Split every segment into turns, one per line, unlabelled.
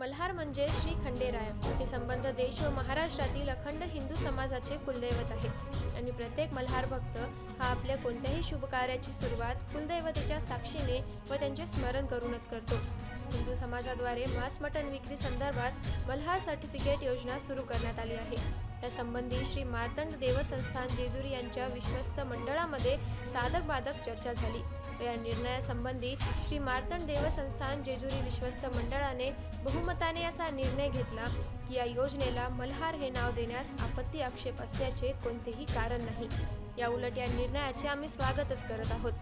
मल्हार म्हणजे श्री खंडेराय ते संबंध देश व महाराष्ट्रातील अखंड हिंदू समाजाचे कुलदैवत आहे आणि प्रत्येक मल्हार भक्त हा आपल्या कोणत्याही शुभकार्याची सुरुवात कुलदैवतेच्या साक्षीने व त्यांचे स्मरण करूनच करतो. हिंदू समाजाद्वारे मांस मटण विक्री संदर्भात मल्हार सर्टिफिकेट योजना सुरू करण्यात आली आहे. त्यासंबंधी श्री मार्तंड देवसंस्थान जेजुरी यांच्या विश्वस्त मंडळामध्ये साधक बाधक चर्चा झाली. या निर्णयासंबंधी श्री मार्तंड देवसंस्थान जेजुरी विश्वस्त मंडळाने बहुमताने असा निर्णय घेतला की या योजनेला मल्हार हे नाव देण्यास आपत्ती आक्षेप असल्याचे कोणतेही कारण नाही. या उलट या निर्णयाचे आम्ही स्वागतच करत आहोत.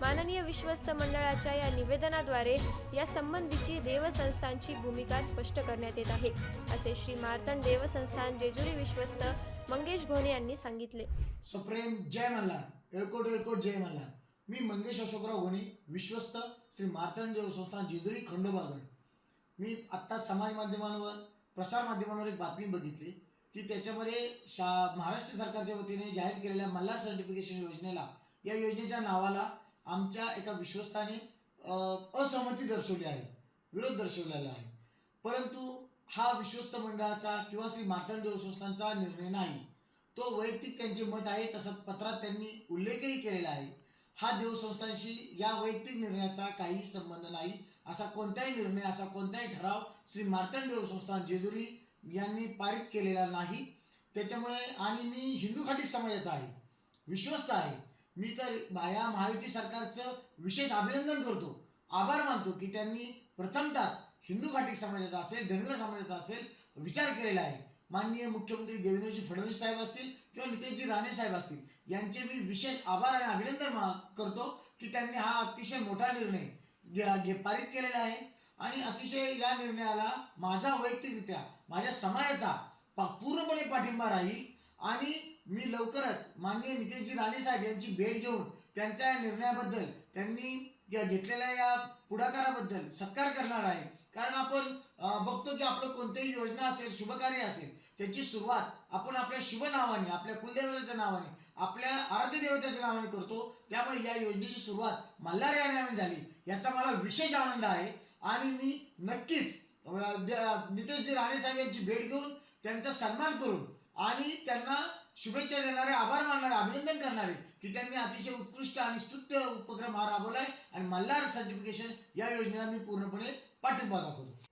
माननीय विश्वस्त मंडळाच्या या निवेदनाद्वारे या संबंधीची देवसंस्थांची भूमिका स्पष्ट करण्यात येत आहे असे श्री मार्तंड देवसंस्थान जेजुरी विश्वस्त मंगेश घोणे यांनी सांगितले.
सप्रेम जय मल्हार एळकोट एळकोट जय मल्हार. मी मंगेश अशोकराव घोणे विश्वस्त श्री मार्तंड देवसंस्थान जेजुरी खंडोबागड. मी आत्ता समाज माध्यमांवर प्रसार माध्यमांवर एक बातमी बघितली की त्याच्यामध्ये शा महाराष्ट्र सरकारच्या वतीने जाहीर केलेल्या मल्हार सर्टिफिकेशन योजनेला या योजनेच्या नावाला आमच्या एका विश्वस्ताने असहमती दर्शवली आहे विरोध दर्शवलेला आहे. परंतु हा विश्वस्त मंडळाचा किंवा श्री मातंड संस्थांचा निर्णय नाही. तो वैयक्तिक त्यांचे मत आहे तसं पत्रात त्यांनी उल्लेखही केलेला आहे. हा देवसंस्थांशी या वैयक्तिक निर्णयाचा काही संबंध नाही. असा कोणताही निर्णय असा कोणताही ठराव श्री मार्तंड देवसंस्थान जेजुरी यांनी पारित केलेला नाही. त्याच्यामुळे आणि मी हिंदू खाटी समाजाचा आहे विश्वस्त आहे. मी तर या महायुती सरकारचं विशेष अभिनंदन करतो. आभार मानतो की त्यांनी प्रथमतःच हिंदू घाटी समाजाचा असेल धनगर समाजाचा असेल विचार केलेला आहे. माननीय मुख्यमंत्री देवेंद्रजी फडणवीस साहेब असतील किंवा नितेशजी राणे साहेब असतील यांचे मी विशेष आभार आणि अभिनंदन मा करतो की त्यांनी हा अतिशय मोठा निर्णय घे- पारित केलेला आहे. आणि अतिशय या निर्णयाला माझा वैयक्तिकरित्या माझ्या समाजाचा पा- पूर्णपणे पाठिंबा राहील. आणि मी लवकरच माननीय नितेशजी राणे साहेब यांची भेट घेऊन त्यांच्या या निर्णयाबद्दल त्यांनी घेतलेल्या या पुढाकाराबद्दल सत्कार करणार आहे. कारण आपण बघतो की आपलं कोणतंही योजना असेल शुभकार्य असेल त्याची सुरुवात आपण आपल्या शुभ नावाने आपल्या कुलदेवतेच्या नावाने आपल्या आराध्य देवतेच्या नावाने करतो. त्यामुळे या योजनेची सुरुवात मल्हार या नावाने झाली. याचा मला विशेष आनंद आहे. आणि मी नक्कीच नितेशजी राणे साहेब यांची भेट घेऊन त्यांचा सन्मान करून आणि त्यांना शुभेच्छा देणारे आभार मानणारे अभिनंदन करणारे की त्यांनी अतिशय उत्कृष्ट आणि स्तुत्य उपक्रम हा राबवलाय. आणि मल्हार सर्टिफिकेशन या योजनेला मी पूर्णपणे पाठिंबा दाखवतो.